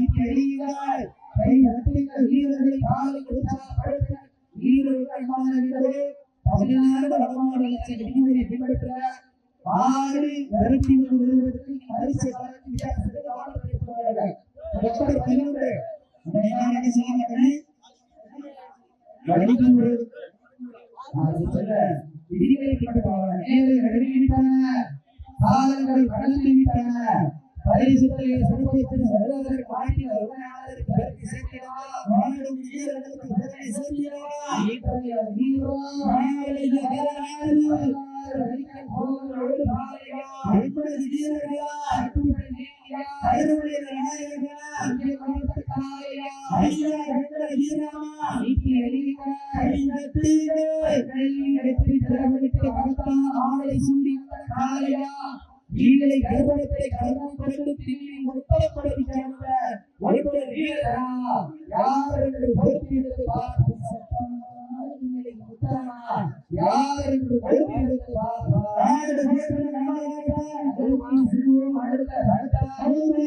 சீக்கிரங்கள் கை நட்டுங்கள் வீரர்களை காலை உற்சாகப்படுத்த வீரர்கள் மாணவர்களே லட்சம் விதிமுறை பின்பற்ற ஆறு நிரப்பி வருவதற்கு பதினொன்று என்ன செய்ய மாட்டேன் விதிமுறை விட்டன. பரிசுத்தை சிறப்பித்து வருவதற்கு வாங்கி வருவதற்கு பெருமை சேர்க்கிறா வாழும் வீரர்களுக்கு பெருமை ஹீரோ நாளைய வீரர்கள் யார்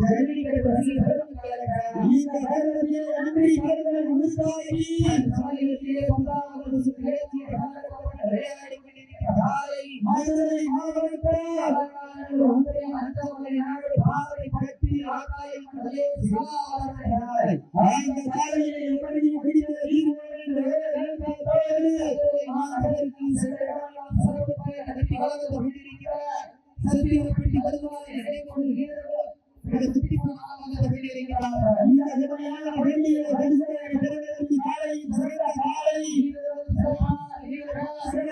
இளையோர் கை போர்வ ஆடுவார்கள் பேச அழைத்து அழைத்து கைகூடி மாவட்ட மாவட்ட வாடி வாசல் திறந்து வரை வீடு வாசல் திறந்து மாட்டோடு போராடுங்க அனைத்து தாய்மார்களுக்கு இந்த அந்த காலையிலே எப்படி பிடித்த இந்த விதமான வெள்ளியை பரிசுகளை பெறுவதற்கு காலையில் சிறந்த காலை சிறந்த காலை காலையா ஐயா வளர்ந்த காலையா சித்திரை இடமெல்லாம் சித்திரத்தை அழைத்தவா வீரர்களே கணவன் காலைக்க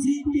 சீட்டி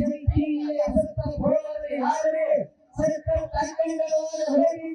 बीजेपी सत्ता छोड़ बिहार में सरकार ताकत लगाने हमें भी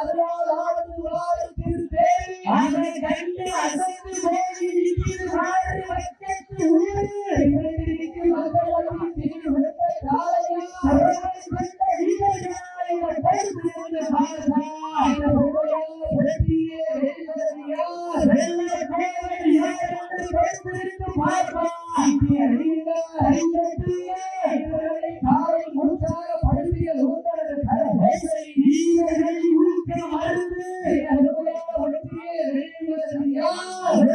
அதனால் யார்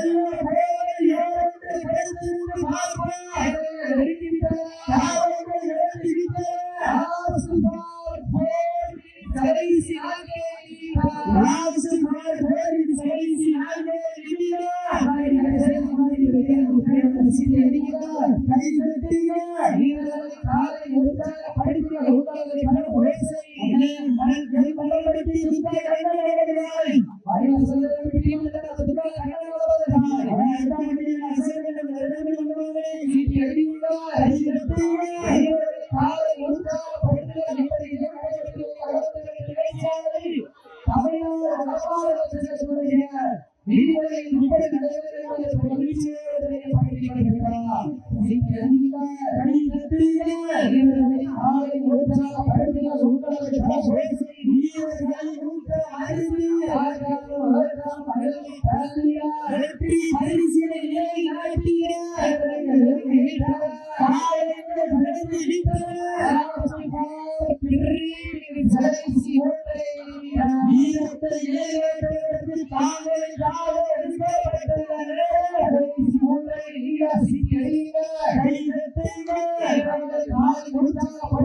పరిధిలో ఇప్పటికీ আমাদের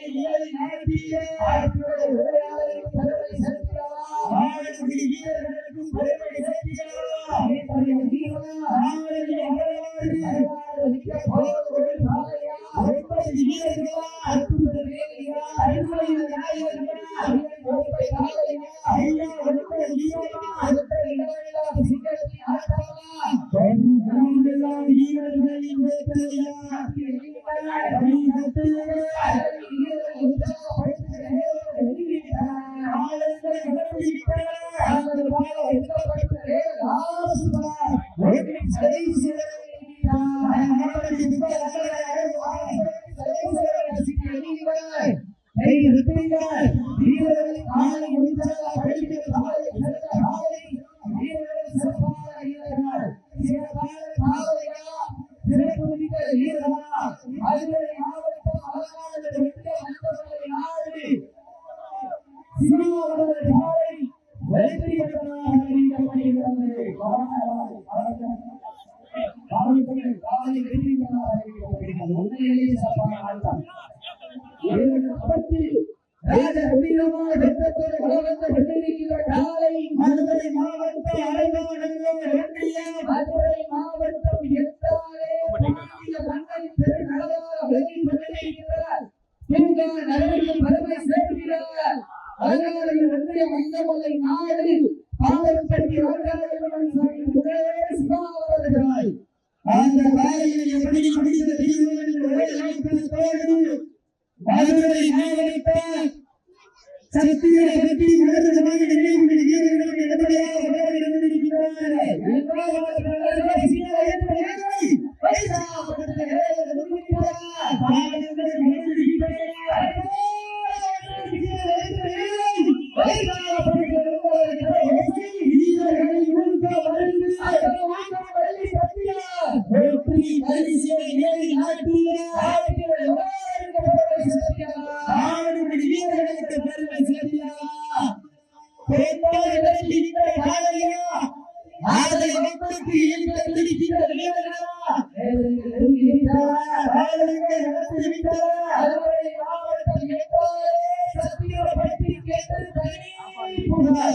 happy, happy. I am not going to ராஜ வீரமா வெற்றத்தோடு 啊不好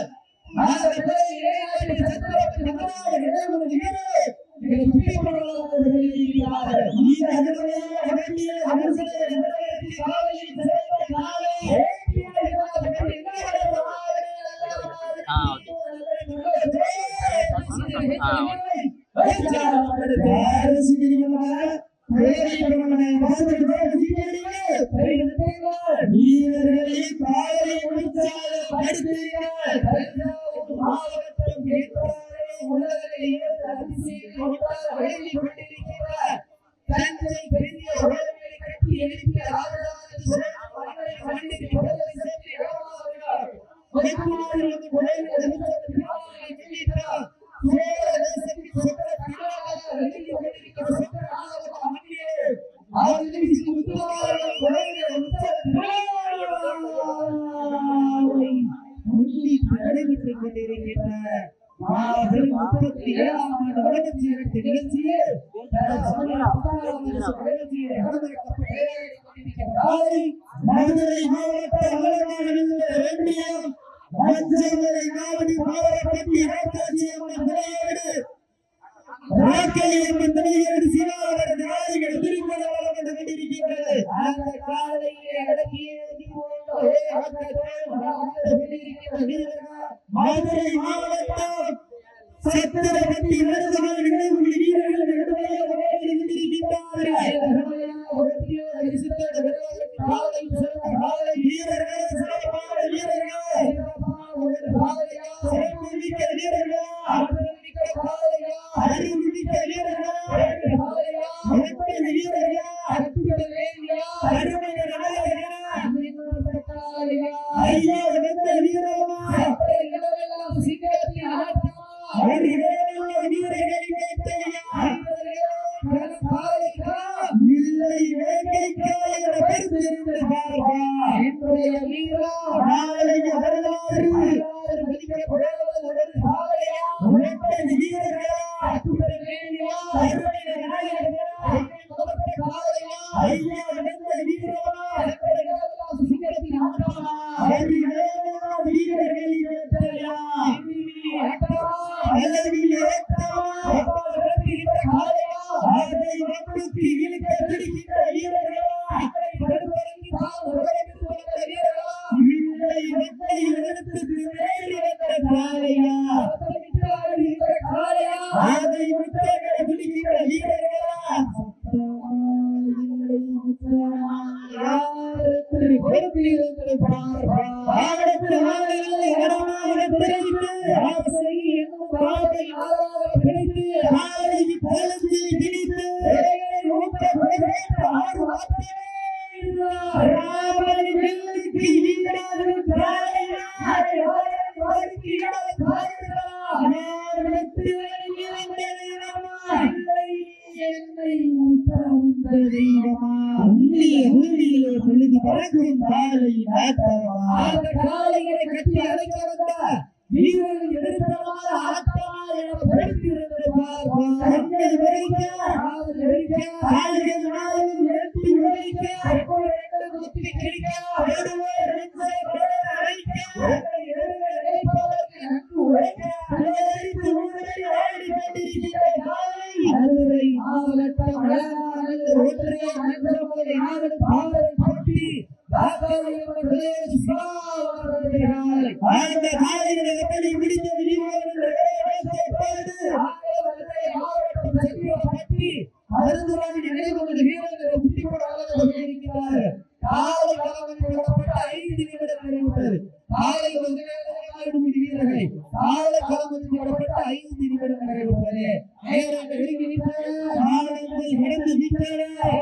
எழுதி தஞ்சை பெரிய மஞ்சள் மாவடி Yeah. Right. Oh. Twitter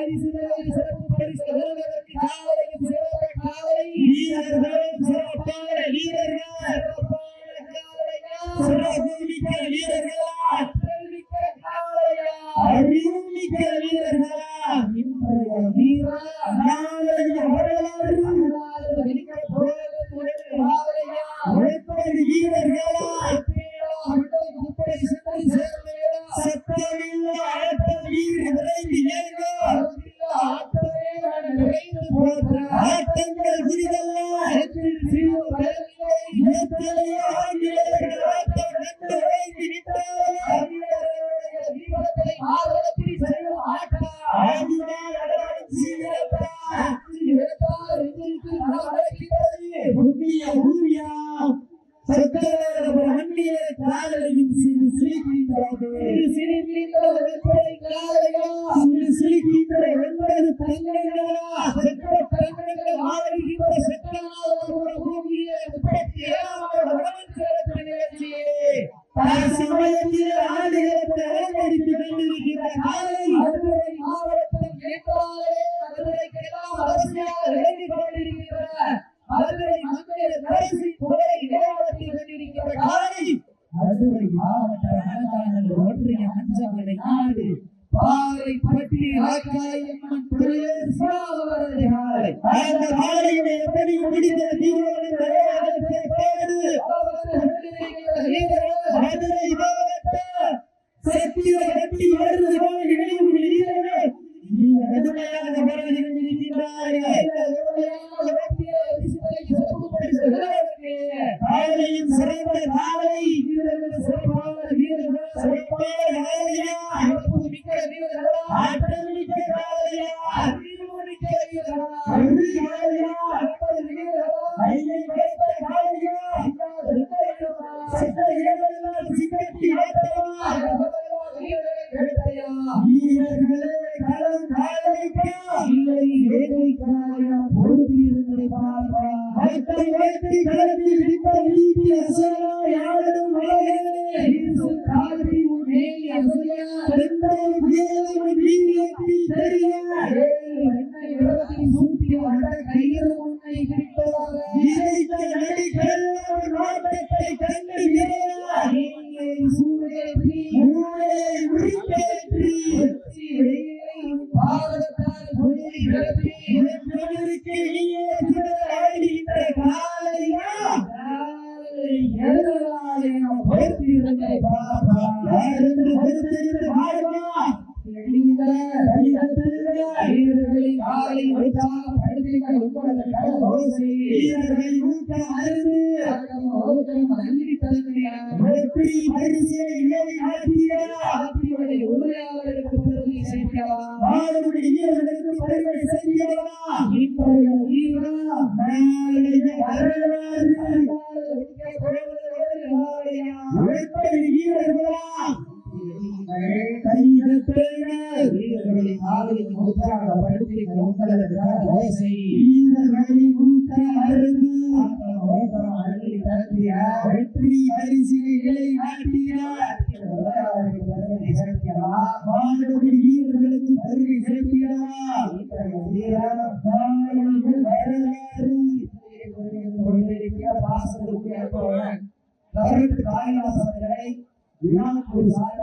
நிலையாய் நிலையாக சிறந்த காவலை வீரர்கள் சிறப்பாக வீரர்கள் சிறப்பாக கீழே உழைப்பதில் ஈரர்களா கைதப்பேனர் அவர்களின் காதலில் உற்சாக படுத்துகிற உங்களது ஓசை இந்த வழிமுட்ட அருந்து அருகில் தரத்திய வெற்றி பரிசினை இலை நாட்டியார் வீரர்களுக்கு வருகை செலுத்தியவா வரலாறு பாசத்திற்கு காளிதாசர்களை விழாக்குழு சார்பாக